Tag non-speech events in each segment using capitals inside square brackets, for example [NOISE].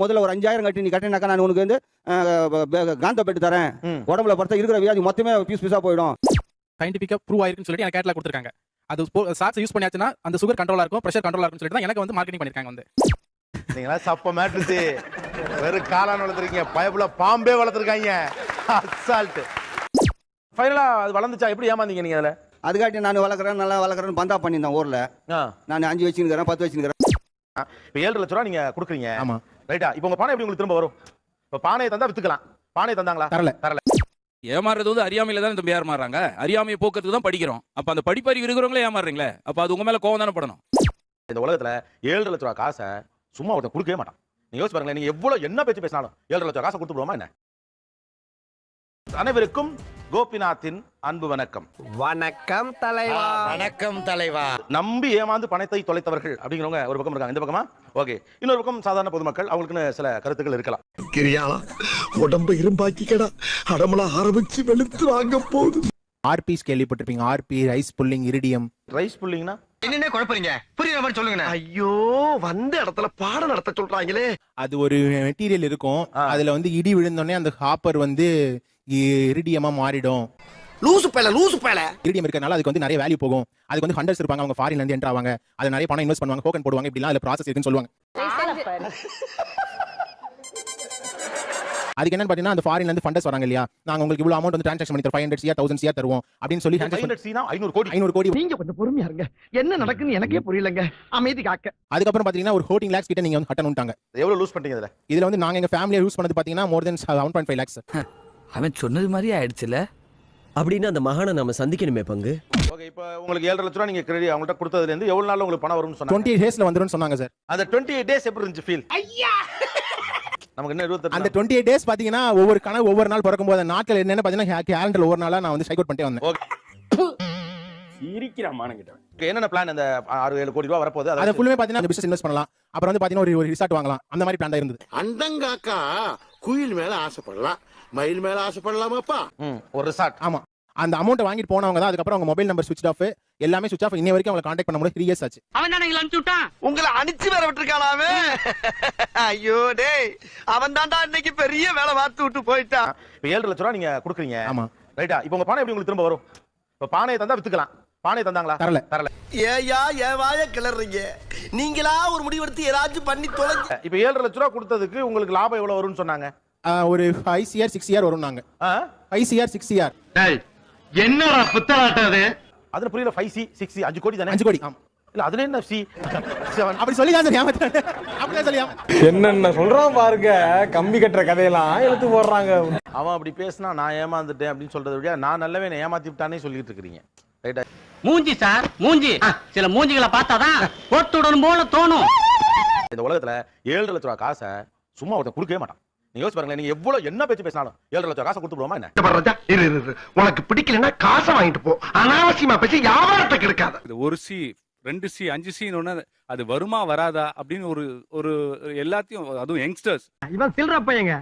முதல்ல ஒரு அஞ்சாயிரம் கட்டி நீ கட்டினாக்கா நான் உனக்கு வந்து காந்த பெட்டு தரேன். உடம்புல பார்த்தா இருக்கிற வியாதி மொத்தமே பீஸ் பீஸா போயிடும். சயின்டிஃபிக்கா ப்ரூவ் ஆயிருக்குன்னு சொல்லிட்டு எனக்கு கேட்லாக் கொடுத்துருக்காங்க. அது சாட்ஸ் யூஸ் பண்ணியாச்சுன்னா அந்த சுகர் கண்ட்ரோலா இருக்கும் பிரஷர் கண்ட்ரோலா இருக்கும்னு சொல்லிட்டு தான் எனக்கு வந்து மார்க்கெட்டிங் பண்ணிருக்காங்க வந்து. நீங்களா சப்ப மேட்ருச்சு வெறும் காளான் வளர்த்துருக்கீங்க. பயப்புல பாம்பே வளர்த்துருக்காங்க. அசால்ட் ஃபைனலா அது வளர்ந்துச்சா? எப்படி ஏமாந்தீங்க நீங்க அதுல? அதுக்காட்டி நான் வளர்க்குறேன் நல்லா வளர்க்குறேன்னு பந்தா பண்ணியிருந்தேன் ஊர்ல. ஆ. நான் அஞ்சு வச்சுருக்கிறேன் பத்து வச்சுருக்கிறேன் இப்ப ஏழு லட்ச ரூபா நீங்க கொடுக்குறீங்க. ஆமா. ரைட்டா இப்போ உங்க பானை எப்படி உங்களுக்கு திரும்ப வரும்? இப்ப பானையை தந்தா வித்துக்கலாம். பானையை தந்தாங்களா? தரல. தரல. ஏமாறுறது வந்து அறியாமையில தானே தம்பி ஏமாறுறாங்க. அறியாமையை போக்குறதுக்கு தான் படிக்கிறோம். அப்ப அந்த படிப்பறிவு இருக்கிறவங்களே ஏமாறுறீங்களே. அப்ப அது உங்க மேல கோவம் தானே படணும். இந்த உலகத்துல ஏழு லட்ச ரூபா காசை சும்மா ஒருத்தன் கொடுக்கவே மாட்டான். நீங்க யோசிச்சு பாருங்களேன் நீங்க எவ்வளவு என்ன பேச்சு பேசினாலும் ஏழு லட்ச ரூபா காசை கொடுத்து விடுவோமா என்ன? அனைவருக்கும் கோபிநாத்தின் அன்பு வணக்கம். வணக்கம் தலைவா. வணக்கம் தலைவா. நம்பி ஏமாந்து பணத்தை தொலைத்தவர்கள் அப்படிங்கிறவங்க ஒரு பக்கம் இருக்காங்க. இந்த பக்கமா? ஓகே. இன்னொரு பக்கம் சாதாரண பொதுமக்கள் அவங்களுக்குன்னு சில கருத்துக்கள் இருக்கலாம். கிரியாளா உடம்ப இரும்பாக்கிக்கடா. அடமலா ஆரம்பிச்சு வெளுத்து வாங்க போகுது. ஆர்பிஸ் கேள்விப்பட்டிருப்பீங்க. RP rice pulling iridium. Rice புல்லிங்னா? என்னென்ன குழப்பறீங்க? புரியுற மாதிரி சொல்லுங்க ஐயோ வந்த இடத்துல பாடம் நடத்த சொல்றாங்களே. அது ஒரு மெட்டீரியல் இருக்கும். அதுல வந்து இடி விழுந்தோடனே அந்த ஹாப்பர் வந்து இரிடியமா மாறிடும். லூசு பேல லூசு பேல. இரிடியம் இருக்கறனால அதுக்கு வந்து நிறைய வேல்யூ போகும். அதுக்கு வந்து ஹண்டர்ஸ் இருப்பாங்க அவங்க ஃபாரின்ல இருந்து என்டர் ஆவாங்க. அது நிறைய பணம் இன்வெஸ்ட் பண்ணுவாங்க டோக்கன் போடுவாங்க இப்படிலாம் அதுல ப்ராசஸ் இருக்குன்னு சொல்லுவாங்க. அதுக்கு என்னன்னு பாத்தீங்கன்னா அந்த ஃபாரின்ல இருந்து ஃபண்டர்ஸ் வராங்க இல்லையா? நாங்க உங்களுக்கு இவ்வளவு அமௌண்ட் வந்து டிரான்சாக்ஷன் பண்ணி தரோம் ஃபைவ் ஹண்ட்ரட் சியா தௌசண்ட் சியா தருவோம் அப்படின்னு சொல்லி ஐநூறு கோடி. ஐநூறு கோடி. நீங்க கொஞ்சம் பொறுமையா இருங்க. என்ன நடக்குன்னு எனக்கே புரியலங்க. அமைதி காக்க. அதுக்கப்புறம் பாத்தீங்கன்னா ஒரு ஃபோர்டீன் லேக்ஸ் கிட்ட நீங்க வந்து கட்டணும்ட்டாங்க எவ்வளவு லூஸ் பண்ணீங்க இதுல? இதுல வந்து நாங்க எங்க ஃபேமிலியை யூஸ் பண்ணது பாத்தீங்கன்னா more than seven point five lakhs அவன் சொன்னது மாதிரி ஆயிடுச்சுல. அப்படின்னு அந்த மகானை நாம சந்திக்கணுமே பங்கு. ஓகே இப்போ உங்களுக்கு ஏழரை லட்ச ரூபா நீங்க கிரெடிட் அவங்கள்ட்ட கொடுத்ததுல இருந்து எவ்வளவு நாள் உங்களுக்கு பணம் வரும்னு சொன்னாங்க? டுவெண்ட்டி டேஸ்ல வந்துரும்னு சொன்னாங்க சார். அந்த டுவெண்ட்டி எயிட் டேஸ் எப்படி இருந்துச்சு ஃபீல் நமக்கு என்ன இருபத்தி அந்த டுவெண்ட்டி எயிட் டேஸ் பாத்தீங்கன்னா ஒவ்வொரு கணக்கு ஒவ்வொரு நாள் பிறக்கும் போது நாட்கள் என்னன்னு பாத்தீங்கன்னா கேலண்டர் ஒவ்வொரு நாளா நான் வந்து சைக் பண்ணிட்டே வந்தேன். என்னென்ன பிளான் அந்த ஆறு ஏழு கோடி ரூபா வரப்போகுது? அதை அதை ஃபுல்லுமே பாத்தீங்கன்னா பிசினஸ் இன்வெஸ்ட் பண்ணலாம். அப்புறம் வந்து பாத்தீங்கன்னா ஒரு ரிசார்ட் வாங்கலாம். அந்த மாதிரி பிளான் இருந்தது. அண்டங்காக்கா குயில் மேல ஆசைப்படலாம். மயில் மேல ஆசைப்படலாமாப்பா? ம், ஒரு ரிசார்ட் ஆமா. அந்த அமௌண்ட் வாங்கிட்டு போனவங்க தான் அதுக்கப்புறம் அவங்க மொபைல் நம்பர் சுவிச் ஆஃப் எல்லாமே சுவிச் ஆஃப் இன்னை வரைக்கும் அவங்களை கான்டாக்ட் பண்ண முடியாது த்ரீ இயர்ஸ் ஆச்சு. அவன் தானே அனுப்பிச்சு விட்டான்? உங்களை அனுப்பிச்சு வேற விட்டுருக்கானாமே ஐயோ டேய். அவன் தான்டா இன்னைக்கு பெரிய வேலை பார்த்து விட்டு போயிட்டான். இப்போ ஏழு லட்ச ரூபா நீங்க கொடுக்குறீங்க. ஆமா. ரைட்டா இப்போ உங்க பானை எப்படி உங்களுக்கு திரும்ப வரும்? இப்போ பானையை தந்தா வித்துக்கலாம். பானையை தந்தாங்களா? தரல. தரல. ஏயா ஏன் வாய கிளறீங்க நீங்களா ஒரு முடிவெடுத்து ஏதாச்சும் பண்ணி தொலைஞ்சு இப்போ ஏழரை லட்ச ரூபா கொடுத்ததுக்கு உங்களுக்கு லாபம் எவ்வளவு வரும்னு சொன்னாங்க? ஒரு ஃபைவ் சிஆர் சிக்ஸ் இயர் வரும் நாங்க? ஃபைவ் சிஆர் சிக்ஸ் இயர் என்னடா புத்தலாட்டம் அது? அதுல புரியல ஃபைவ் சி சிக்ஸ் சி அஞ்சு கோடி தானே? அஞ்சு கோடி ஆமா. இல்ல அதுல என்ன சி செவன் [LAUGHS] அப்படி சொல்லி தான் சார் ஏமாத்தாங்க அப்படிதான் சொல்லி என்னென்ன சொல்றான் பாருங்க கம்பி கட்டுற கதையெல்லாம் இழுத்து போடுறாங்க அவன் அப்படி பேசினா நான் ஏமாந்துட்டேன் அப்படின்னு சொல்றதை விட நான் நல்லவே என்னை ஏமாத்தி விட்டானே சொல்லிட்டு இருக்கிறீங்க. ரைட்டா மூஞ்சி சார் மூஞ்சி. சில மூஞ்சிகளை பார்த்தாதான் போட்டு விடணும் போல தோணும். இந்த உலகத்துல ஏழு லட்ச ரூபா காசை சும்மா ஒருத்தன் கொடுக்கவே மாட்டான். நீங்க யோசிச்சு பாருங்களேன் நீங்க எவ்வளவு என்ன பேச்சு பேசினாலும் ஏழு லட்ச ரூபா காசை கொடுத்து விடுவோமா என்ன? உனக்கு பிடிக்கலன்னா காசை வாங்கிட்டு போ. அனாவசியமா பேசி வியாபாரத்தை கெடுக்காத. இது ஒரு சி ரெண்டு சி அஞ்சு சின்னு அது வருமா வராதா அப்படின்னு ஒரு ஒரு எல்லாத்தையும் அதுவும் யங்ஸ்டர்ஸ். இவன் சில்ற பையங்க.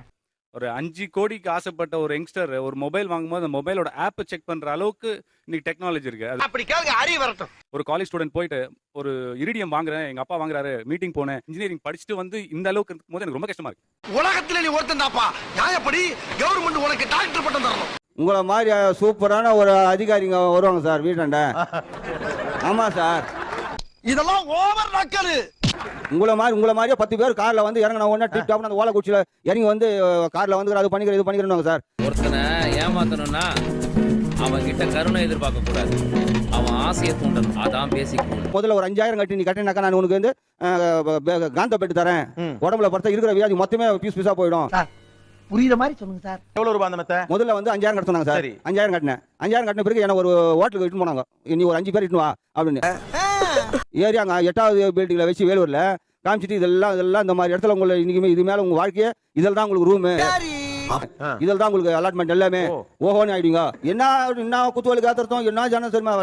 ஒரு அஞ்சு கோடிக்கு ஆசைப்பட்ட ஒரு யங்ஸ்டர் ஒரு மொபைல் வாங்கும்போது அந்த மொபைலோட ஆப்பை செக் பண்ற அளவுக்கு இன்னைக்கு டெக்னாலஜி இருக்கு. அது அப்படி கேளுங்க அறிய வரட்டும். ஒரு காலேஜ் ஸ்டூடெண்ட் போயிட்டு ஒரு இரிடியம் வாங்குறேன் எங்க அப்பா வாங்குறாரு மீட்டிங் போனேன் இன்ஜினியரிங் படிச்சுட்டு வந்து இந்த அளவுக்கு இருக்கும் போது எனக்கு ரொம்ப கஷ்டமா இருக்கு. உலகத்துல நீ ஒருத்தன் தாப்பா நியாயப்படி கவர்மெண்ட் உனக்கு டாக்டர் பட்டம் தரணும்? உங்களை மாதிரி சூப்பரான ஒரு அதிகாரிங்க வருவாங்க சார் வீட்டாண்ட. ஆமா சார். இதெல்லாம் ஓவர் நக்கலு உங்களை மாதிரி உங்களை மாதிரியே பத்து பேர் கார்ல வந்து இறங்கின உடனே டிப் டாப் அந்த ஓலக்குச்சியில இறங்கி வந்து கார்ல வந்து அது பண்ணிக்கிற இது பண்ணிக்கிறோம் சார். ஒருத்தனை ஏமாத்தணும்னா அவன் கிட்ட கருணை எதிர்பார்க்க கூடாது. அவன் ஆசையை தூண்டணும். அதான் பேசிக் முதல்ல ஒரு அஞ்சாயிரம் கட்டி நீ கட்டினாக்கா நான் உனக்கு வந்து காந்த பெட்டு தரேன். உடம்புல பார்த்தா இருக்கிற வியாதி மொத்தமே பீஸ் பீஸா போயிடும். புரியுற மாதிரி சொல்லுங்க சார். எவ்வளவு ரூபாய் அந்த மெத்த? முதல்ல வந்து அஞ்சாயிரம் கட்ட சொன்னாங்க சார். அஞ்சாயிரம் கட்டினேன். அஞ்சாயிரம் கட்டின பிறகு என்ன ஒரு ஹோட்டலுக்கு இட்டு போனாங்க. நீ ஒரு அஞ்சு பேர் இட்டு வா அப்படின்னு. ஏறி அங்க எட்டாவது பில்டிங்ல வச்சு வேலூர்ல காமிச்சிட்டு இதெல்லாம் இதெல்லாம் இந்த மாதிரி இடத்துல உங்களை இன்னைக்குமே இது மேல உங்க வாழ்க்கையே இதில் தான் உங்களுக்கு ரூமு இதில் தான் உங்களுக்கு அலாட்மெண்ட் எல்லாமே. ஓஹோன்னு ஆயிடுங்க என்ன என்ன குத்துவலுக்கு ஏத்திரத்தோம் என்ன ஜனம் தெரியுமா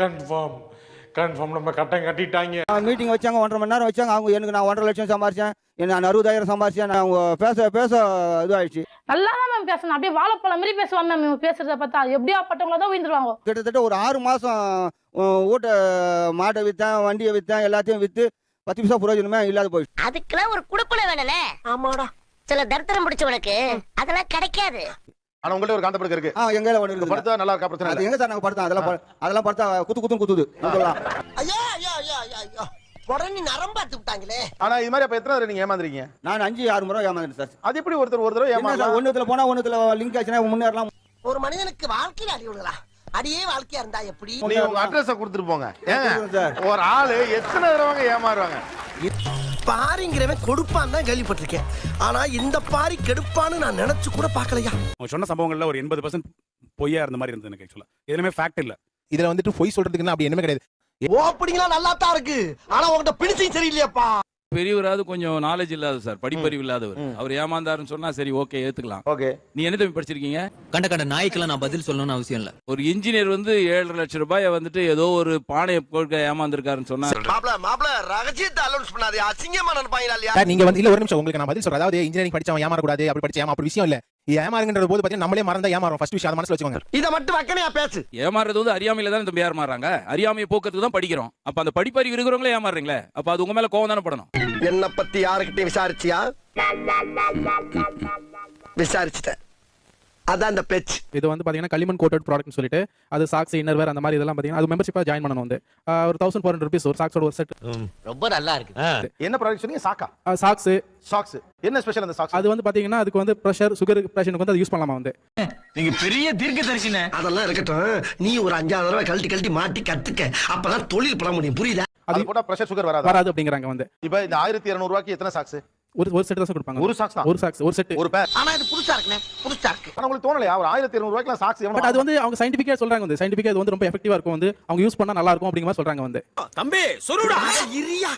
கன்ஃபார்ம். கன்ஃபார்ம் நம்ம கட்டம் கட்டிட்டாங்க. மீட்டிங் வச்சாங்க ஒன்றரை மணி நேரம் வச்சாங்க. அவங்க எனக்கு நான் ஒன்றரை லட்சம் சம்பாரிச்சேன். என்ன நான் அறுபதாயிரம் சம்பாரிச்சேன். நான் அவங்க பேச பேச இதுவாயிடுச்சு நல்லா தான் மேம் பேசணும் அப்படியே வாழைப்பழம் மாதிரி பேசுவான் மேம் இவன் பேசுறத பார்த்தா. எப்படியா பட்டவங்கள தான் விழுந்துருவாங்க கிட்டத்தட்ட ஒரு ஆறு மாசம் ஊட்ட மாட்டை விற்றேன் வண்டியை விற்றேன் எல்லாத்தையும் விற்று பத்து பைசா பிரயோஜனமே இல்லாத போயிடுச்சு. அதுக்கெல்லாம் ஒரு குடுப்பனை வேணும்னே ஆமாடா. சில தரித்திரம் பிடிச்சவனுக்கு அதெல்லாம் கிடைக்காது. ஆனா உங்கள்ட்ட ஒரு காந்தப்படுக்க இருக்கு. ஆ எங்க இந்த இருக்குது? படுத்தா நல்லா இருக்கா? பிரச்சனை அது இல்ல. எங்க சார் நாங்க படுத்தோம்? அதெல்லாம் அதெல்லாம் படுத்தா குத்து குத்தும் குத்துது. இதெல்லாம் ஐயா ஐயா ஐயா ஐயா, உடனே நரம்பாத்து விட்டாங்களே. ஆனா இது மாதிரி அப்ப எத்தனை தடவை நீங்க ஏமாந்துறீங்க? நான் அஞ்சு ஆறு முறை ஏமாந்தேன் சார். அது எப்படி ஒருத்தர் ஒரு தடவை ஏமாறலாம்? ஒண்ணுத்துல போனா ஒண்ணுத்துல லிங்க் ஆச்சுன்னா முன்னேறலாம். ஒரு மனிதனுக்கு வாழ்க்கையில அடி விடுங்களா அடியே வாழ்க்கையா இருந்தா எப்படி? நீ உங்க அட்ரஸ கொடுத்துட்டு போங்க. ஒரு ஆளு எத்தனை தடவை ஏமாறுவாங்க? பாரிங்கிறவன் கொடுப்பான் தான் கேள்விப்பட்டிருக்கேன். ஆனா இந்த பாரி கெடுப்பான்னு நான் நினைச்சு கூட பார்க்கலையா? அவங்க சொன்ன சம்பவங்கள்ல ஒரு எண்பது பர்சன்ட் பொய்யா இருந்த மாதிரி இருந்தது எனக்கு ஆக்சுவலா எதுவுமே ஃபேக்ட் இல்ல. இதுல வந்துட்டு பொய் சொல்றதுக்குன்னு அப்படி என்னமே கிடையாது. ஓப்பனிங்லாம் நல்லா தான் இருக்கு. ஆனா உங்ககிட்ட பிடிச்சும் சரியில்லையாப்பா. பெரியவராவது கொஞ்சம் நாலேஜ் இல்லாத சார் படிப்பறிவு இல்லாதவர். அவர் ஏமாந்தாருன்னு சொன்னா சரி ஓகே ஏத்துக்கலாம். ஓகே நீ என்ன தம்பி படிச்சிருக்கீங்க? கண்ட கண்ட நாய்க்கெல்லாம் நான் பதில் சொல்லணும்னு அவசியம் இல்ல. ஒரு இன்ஜினியர் வந்து ஏழரை லட்சம் ரூபாயை வந்துட்டு ஏதோ ஒரு பானையை கொடுக்க ஏமாந்துருக்காருன்னு சொன்னா மாப்ள மாப்ள ரகசியத்தை அலௌன்ஸ் பண்ணாதே. அசிங்கமா சார் நீங்க வந்து இல்ல ஒரு நிமிஷம் உங்களுக்கு நான் பதில் சொல்றேன். அதாவது இன்ஜினியரிங் படிச்சவன் ஏமாறக்கூடாது அப்படி படிச்ச ஏமா அப்படி விஷயம் இல்ல. ஏமாறுங்கன்ற போது பாத்தீங்கன்னா நம்மளே மறந்தா ஏமாறும் ஃபர்ஸ்ட் விஷயம் அதை மனசுல வச்சுக்கோங்க. இத மட்டும் வைக்கணையா பேசு. ஏமாறுறது வந்து அறியாமையில தான் தம்பி ஏமாறாங்க. அறியாமையை போக்குறதுக்கு தான் படிக்கிறோம். அப்ப அந்த படிப்பறிவு இருக்கிறவங்களே ஏமாறுறீங்களே? அப்ப அது உங்க மேல கோவம் தானே படணும். என்ன பத்தி யாருக்கிட்டையும் விசாரிச்சியா? விசாரிச்சுட்டேன். அதான் அந்த பேச்சு இது வந்து பாத்தீங்கன்னா களிமண் கோட்டட் ப்ராடக்ட்னு சொல்லிட்டு அது சாக்ஸ் இன்னர்வேர் அந்த மாதிரி இதெல்லாம் பாத்தீங்கன்னா அது மெம்பர்ஷிப்பா ஜாயின் பண்ணணும் வந்து. ஒரு தௌசண்ட் ஃபோர் ஹண்ட்ரட் ருபீஸ் ஒரு சாக்ஸோட ஒரு செட் ரொம்ப நல்லா இருக்கு. என்ன ப்ராடக்ட் சொன்னீங்க? சாக்கா சாக்ஸ் சாக்ஸ் என்ன ஸ்பெஷல் அந்த சாக்ஸ் அது வந்து பாத்தீங்கன்னா அதுக்கு வந்து ப்ரெஷர் சுகர் பேஷண்ட்க்கு வந்து அது யூஸ் பண்ணலாமா வந்து. நீங்க பெரிய தீர்க்க தரிசன அதெல்லாம் இருக்கட்டும். நீ ஒரு அஞ்சாறு தடவை கழட்டி கழட்டி மாட்டி கத்துக்க. அப்பதான் தொழில் பண்ண முடியும். புரியுதா? அது போட்டா பிரஷர் சுகர் வராது? வராது அப்படிங்கிறாங்க வந்து. இப்போ இந்த ஆயிரத்தி இருநூறு ரூபாய்க்கு எத்தனை சாக்ஸ் ஒரு ஒரு செட் தான் கொடுப்பாங்க. ஒரு சாக்ஸ் தான். ஒரு சாக்ஸ் ஒரு செட் ஒரு பேர் ஆனா இது புதுசா இருக்குனே புதுசா இருக்கு. ஆனா உங்களுக்கு தோணலையா? ஒரு ஆயிரத்தி இருநூறு ரூபாய்க்கு சாக்ஸ் பட் அது வந்து அவங்க சயின்டிஃபிக்கா சொல்றாங்க வந்து. சயின்டிஃபிக்கா இது வந்து ரொம்ப எஃபெக்டிவா இருக்கும் வந்து. அவங்க யூஸ் பண்ணா நல்லா இருக்கும் அப்படிங்கிற மாதிரி சொல்றாங்க வந்து. தம்பி சொல்லுடா. இரியா.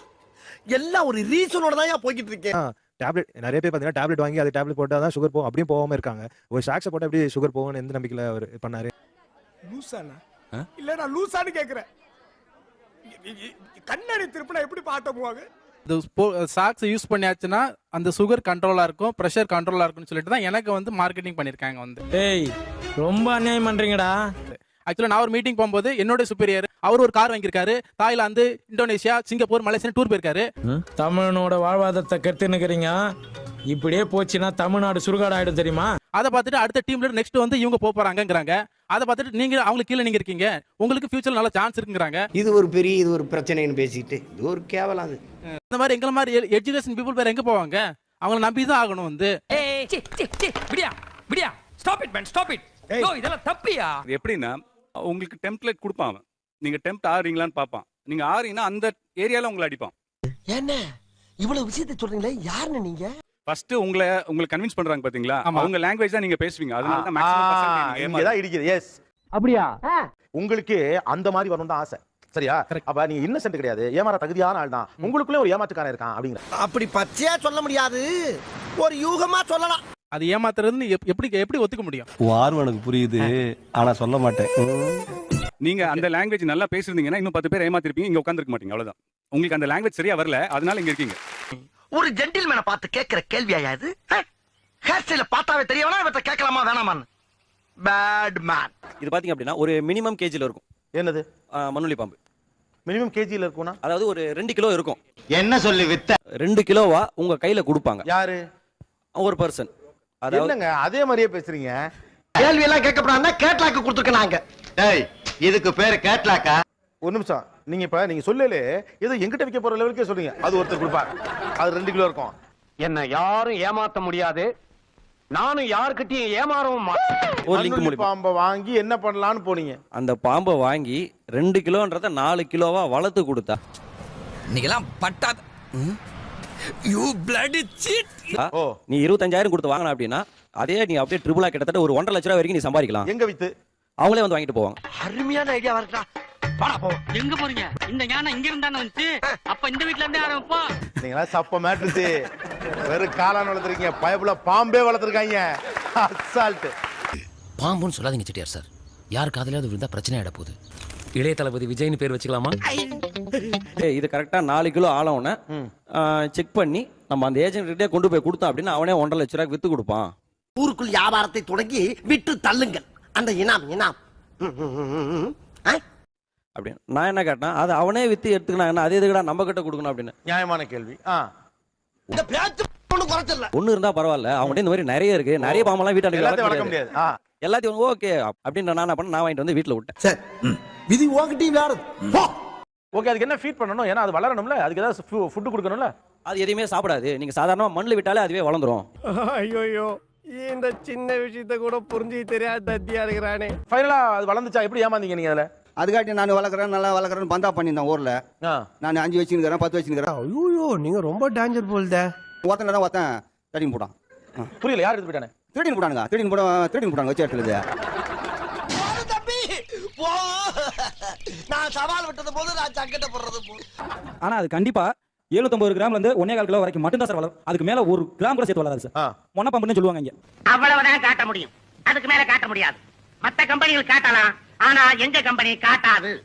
எல்லாம் ஒரு ரீசனோட தான் போய்கிட்டு இருக்கேன் டேப்லெட் நிறைய பேர் பாத்தீங்கன்னா டேப்லெட் வாங்கி அது டேப்லெட் போட்டா தான் சுகர் போகும். அப்படியும் போகாம இருக்காங்க. ஒரு சாக்ஸை போட்டா எப்படி சுகர் போகும்னு எந்த நம்பிக்கையில அவர் பண்ணாரு? லூசானா இல்ல நான் லூசான்னு கேக்குறேன். கண்ணாடி திருப்பினா எப்படி பார்த்த போவாங்க? இது சாக்ஸ் யூஸ் பண்ணியாச்சுன்னா அந்த சுகர் கண்ட்ரோலா இருக்கும் ப்ரெஷர் கண்ட்ரோலா இருக்கும்னு சொல்லிட்டு தான் எனக்கு வந்து மார்க்கெட்டிங் பண்ணிருக்காங்க வந்து. டேய் ரொம்ப அநியாயம் பண்றீங்கடா. ஆக்சுவலா நான் ஒரு மீட்டிங் போகும்போது என்னோட சுப்பீரியர் அவர் ஒரு கார் வாங்கியிருக்காரு Thailand Indonesia Singapore Malaysia tour போயிருக்காரு. தமிழனோட வாழ்வாதாரத்தை கெடுத்துன்னுக்கிறீங்க. இப்படியே போச்சுன்னா தமிழ்நாடு சுடுகாடு ஆயிடும் தெரியுமா? அதை பார்த்துட்டு அடுத்த டீம்ல நெக்ஸ்ட் வந்து இவங்க போக போறாங்கங்கிறாங்க. அதை பார்த்துட்டு நீங்க அவங்களுக்கு கீழே நீங்க இருக்கீங்க. உங்களுக்கு ஃபியூச்சர் நல்ல சான்ஸ் இருக்குங்கிறாங்க. இது ஒரு பெரிய இது ஒரு பிரச்சனைன்னு பேசிட்டு இது ஒரு கேவலம் அது. இந்த மாதிரி எங்களை மாதிரி எஜுகேஷன் பீப்புள் வேற எங்க போவாங்க? அவங்கள நம்பி தான் ஆகணும் வந்து. விடியா விடியா. Stop it man stop it yo இதெல்லாம் தப்பியா? எப்படின்னா உங்களுக்கு டெம்ப்ளேட் கொடுப்பான் நீங்க டெம்ப்ட் ஆறீங்களான்னு பார்ப்பான். நீங்க ஆறீங்கன்னா அந்த ஏரியால உங்களை அடிப்பான். என்ன? இவ்வளவு விஷயத்தை சொல்றீங்களே? யாருன்னு நீங்க? ஃபர்ஸ்ட் உங்களை உங்களை கன்வின்ஸ் பண்றாங்க பாத்தீங்களா? ஆமா. அவங்க லாங்குவேஜ் தான் நீங்க பேசுவீங்க. அதனால தான் ஆ, maximum percent நீங்க இங்க தான் இடிக்குது. எஸ் அப்படியா? உங்களுக்கு அந்த மாதிரி வரணும் தான் ஆசை. சரியா. அப்ப நீங்க இன்னசென்ட் கிடையாது. ஏமாற தகுதியான ஆள் தான். உங்களுக்குள்ளே ஒரு ஏமாற்றுக்காரன் இருக்கான் அப்படிங்கிற. அப்படி பச்சையா சொல்ல முடியாது. ஒரு யூகமா சொல்லலாம். அது ஏமாத்துறதுன்னு எப்- எப்படி எப்படி ஒத்துக்க முடியும்? ஆர்வம் எனக்கு புரியுது. ஆனா சொல்ல மாட்டேன். நீங்க அந்த லாங்குவேஜ் நல்லா பேசிருந்தீங்கன்னா இன்னும் பத்து பேர் ஏமாத்திருப்பீங்க. இங்க உட்காந்துருக்க மாட்டீங்க. அவ்வளவுதான். உங்களுக்கு அந்த லாங்குவேஜ் சரியா வரல. அதனால இங்க இருக்கீங்க. ஒரு ஜென்டில்மேனை பார்த்து கேட்கிற கேள்வியா இது? ஹேர் ஸ்டைல பார்த்தாவே தெரியவனா இவற்றை கேட்கலாமா வேணாமான்னு? பேட் மேன் இது பாத்தீங்க அப்படின்னா ஒரு மினிமம் கேஜில இருக்கும். என்னது? மண்ணுளி பாம்பு. மினிமம் கேஜில இருக்கும்னா? அதாவது ஒரு ரெண்டு கிலோ இருக்கும். என்ன சொல்லி வித்த? ரெண்டு கிலோவா உங்க கையில கொடுப்பாங்க. யாரு? ஒரு பர்சன் அதாவது என்னங்க அதே மாதிரியே பேசுறீங்க? கேள்வி எல்லாம் கேட்கப்படாதுன்னா கேட்லாக்கு கொடுத்துருக்க நாங்க. டேய் இதுக்கு பேரு கேட்லாக்கா? ஒரு நிமிஷம். நீங்க இப்ப நீங்க சொல்லலே ஏதோ எங்கிட்ட விற்க போற லெவலுக்கே சொல்றீங்க. அது ஒருத்தர் கொடுப்பார் அது ரெண்டு கிலோ இருக்கும். என்ன யாரும் ஏமாத்த முடியாது. நானும் யாருக்கிட்டையும் ஏமாறவும் ஒரு லிங்க் மண்ணுளி மூலியமா. பாம்பை வாங்கி என்ன பண்ணலாம்னு போனீங்க? அந்த பாம்பை வாங்கி ரெண்டு கிலோன்றத நாலு கிலோவா வளர்த்து கொடுத்தா. நீங்களாம் பட்டாத யூ பிளட் சீட் ஓ. நீ இருபத்தஞ்சாயிரம் கொடுத்து வாங்கின அப்படின்னா அதே நீ அப்படியே ட்ரிபிளா கிட்டத்தட்ட ஒரு ஒன்றரை லட்ச ரூபா வரைக்கும் நீ சம்பாதிக்கலாம். எங்க வித்து? அவங்களே வந்து வாங்கிட்டு போவாங்க. அருமையான ஐடியா இருக்கா வாடா போ. எங்க போறீங்க? இந்த ஞானம் இங்க இருந்தானே வந்துச்சு. அப்ப இந்த வீட்ல இருந்தே ஆரம்பிப்போம் நீங்களா சப்ப மேட்ருச்சு வெறும் காளான் வளர்த்துருக்கீங்க. பயப்புல பாம்பே வளர்த்துருக்காங்க. அசால்ட் பாம்புன்னு சொல்லாதீங்க செட்டியார் சார். யார் காதலாவது விழுந்தா பிரச்சனை ஆயிட போகுது. இளைய தளபதி விஜய்னு பேர் வச்சுக்கலாமா? இது கரெக்டா நாலு கிலோ ஆளவன செக் பண்ணி நம்ம அந்த ஏஜென்ட் கிட்டே கொண்டு போய் கொடுத்தோம் அப்படின்னா அவனே ஒன்றரை லட்ச ரூபாய்க்கு வித்து கொடுப்பான். ஊருக்குள் வியாபாரத்தை தொடங்கி விட்டு தள்ளுங்கள். அந்த இனாம் இனாம்? அப்படின்னு. நான் என்ன கேட்டேன் அது அவனே வித்து எடுத்துக்கினா என்ன அது எதுக்குடா நம்ம கிட்ட கொடுக்கணும் அப்படின்னு. நியாயமான கேள்வி. ஆ. இந்த பேச்சு ஒண்ணு குறைச்சல ஒண்ணு இருந்தா பரவாயில்ல அவங்ககிட்ட இந்த மாதிரி நிறைய இருக்கு நிறைய பாம்பெல்லாம் வீட்டாளுக்கு எல்லாத்தையும் வளர்க்க முடியாது. ஆ. எல்லாத்தையும் ஓகே அப்படின்னு நான் என்ன பண்ண நான் வாங்கிட்டு வந்து வீட்டுல விட்டேன். சார் விதி உங்ககிட்டயும் வேற ஓகே அதுக்கு என்ன ஃபீட் பண்ணணும்? ஏன்னா அது வளரணும்ல. அதுக்கு ஏதாவது ஃபுட் கொடுக்கணும்ல. அது எதையுமே சாப்பிடாது. நீங்க சாதாரணமா மண்ணில் விட்டாலே அதுவே வளர்ந்துரும். ஐயோ இந்த சின்ன விஷயத்த கூட புரிஞ்சு தெரியாத தத்தியா இருக்கிறானே. ஃபைனலா அது வளர்ந்துச்சா? எப்படி ஏமாந்தீங்க நீங்க அதுல? அதுக்காட்டி நான் வளர்க்குறேன் நல்லா வளர்க்குறேன்னு பந்தா பண்ணியிருந்தேன் ஊரில். நான் அஞ்சு வச்சுருக்கிறேன் பத்து வச்சுருக்கிறேன் ஐயோ நீங்க ரொம்ப டேஞ்சர் போல்த ஒருத்தன் தான் ஒருத்தன் திருடின்னு போட்டான். புரியல யார் எடுத்து போயிட்டானே? திருடின்னு போட்டானுங்க திருடின்னு போட திருடின்னு போட்டாங்க வச்சு இடத்துல நான் சவால் விட்டது போது நான் சக்கெட்ட போடுறது போ ஆனா அது கண்டிப்பா எழுநூத்தம்பது கிராம்ல இருந்து ஒன்னே கால் கிலோ வரைக்கும் மட்டும் தான் சார் வளரும். அதுக்கு மேல ஒரு கிராம் கூட சேர்த்து வளராது சார். ஆ. மொன்ன பம்புன்னு சொல்லுவாங்க இங்க. அவ்வளவுதான் காட்ட முடியும். அதுக்கு மேல காட்ட முடியாது. மத்த கம்பெனிகள் காட்டலாம். ஆனா எங்க கம்பெனி காட்டாது.